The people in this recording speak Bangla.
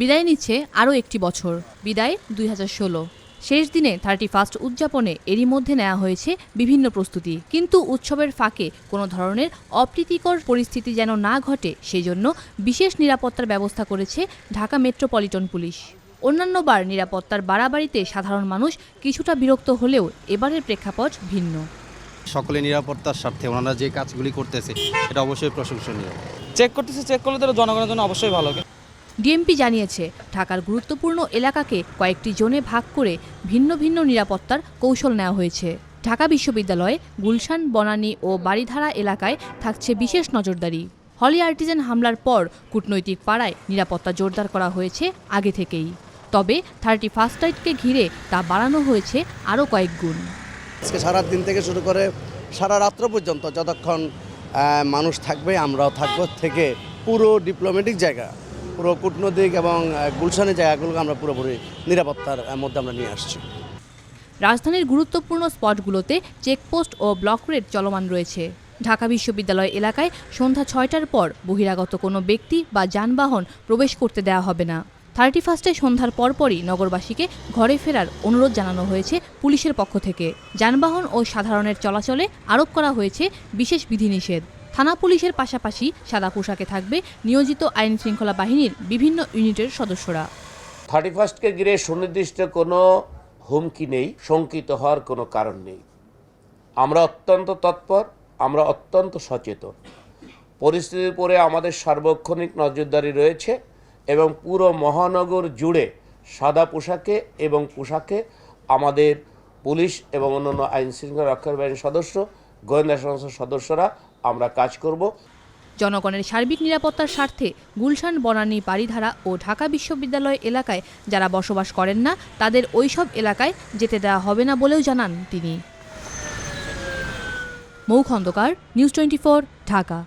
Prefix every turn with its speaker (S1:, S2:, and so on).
S1: বিদায় নিচ্ছে আরও একটি বছর। বিদায় দুই হাজার ষোলো। শেষ দিনে থার্টি ফার্স্ট উদযাপনে এরই মধ্যে নেওয়া হয়েছে বিভিন্ন প্রস্তুতি। কিন্তু উৎসবের ফাঁকে কোনো ধরনের অপ্রীতিকর পরিস্থিতি যেন না ঘটে সেজন্য বিশেষ নিরাপত্তার ব্যবস্থা করেছে ঢাকা মেট্রোপলিটন পুলিশ। অন্যান্যবার নিরাপত্তার বাড়াবাড়িতে সাধারণ মানুষ কিছুটা বিরক্ত হলেও এবারের প্রেক্ষাপট ভিন্ন।
S2: সকলে নিরাপত্তার স্বার্থে ওনারা যে কাজগুলি করতেছে এটা অবশ্যই প্রশংসনীয়।
S3: চেক করতেছে চেক করলে তো জনগণের জন্য অবশ্যই ভালো।
S1: ডিএমপি জানিয়েছে, ঢাকার গুরুত্বপূর্ণ এলাকাকে কয়েকটি জোনে ভাগ করে ভিন্ন ভিন্ন নিরাপত্তার কৌশল নেওয়া হয়েছে। ঢাকা বিশ্ববিদ্যালয়ে গুলশান, বনানী ও বাড়িধারা এলাকায় থাকছে বিশেষ নজরদারি। হলি আর্টিজেন হামলার পর কূটনৈতিক পাড়ায় নিরাপত্তা জোরদার করা হয়েছে আগে থেকেই। তবে থার্টি ফার্স্ট নাইটকে ঘিরে তা বাড়ানো হয়েছে আরও কয়েক গুণ।
S4: আজকে সারা দিন থেকে শুরু করে সারা রাত্র পর্যন্ত যতক্ষণ মানুষ থাকবে, আমরাও থাকব থেকে পুরো ডিপ্লোম্যাটিক জায়গা। পুরো কূটনৈতিক এবং গুলশানের জায়গাগুলোকে আমরা পুরোপুরি নিরাপত্তার মধ্যে আমরা নিয়ে আসছি।
S1: রাজধানীর গুরুত্বপূর্ণ স্পটগুলোতে চেকপোস্ট ও ব্লক রেড চলমান রয়েছে। ঢাকা বিশ্ববিদ্যালয় এলাকায় সন্ধ্যা ছয়টার পর বহিরাগত কোনো ব্যক্তি বা যানবাহন প্রবেশ করতে দেওয়া হবে না। থার্টি ফার্স্টে সন্ধ্যার পরপরই নগরবাসীকে ঘরে ফেরার অনুরোধ জানানো হয়েছে পুলিশের পক্ষ থেকে। যানবাহন ও সাধারণের চলাচলে আরোপ করা হয়েছে বিশেষ বিধিনিষেধ। থানা পুলিশের পাশাপাশি সাদা পোশাকে থাকবে নিয়োজিত আইন শৃঙ্খলা বাহিনীর বিভিন্ন ইউনিটের সদস্যরা।
S5: থার্টি ফার্স্টকে ঘিরে সুনির্দিষ্ট কোনো হুমকি নেই, শঙ্কিত হওয়ার কোনো কারণ নেই। আমরা অত্যন্ত তৎপর, আমরা অত্যন্ত সচেতন। পরিস্থিতির উপরে আমাদের সার্বক্ষণিক নজরদারি রয়েছে এবং পুরো মহানগর জুড়ে সাদা পোশাকে এবং পোশাকে আমাদের পুলিশ এবং অন্যান্য আইন শৃঙ্খলা রক্ষার বাহিনীর সদস্য, গোয়েন্দা সংস্থার সদস্যরা আমরা কাজ করব।
S1: জনগণের সার্বিক নিরাপত্তার স্বার্থে গুলশান, বনানী বাড়িধারা ও ঢাকা বিশ্ববিদ্যালয় এলাকায় যারা বসবাস করেন না, তাদের ওইসব এলাকায় যেতে দেওয়া হবে না বলেও জানান তিনি। Mou Khondokar news twenty Dhaka.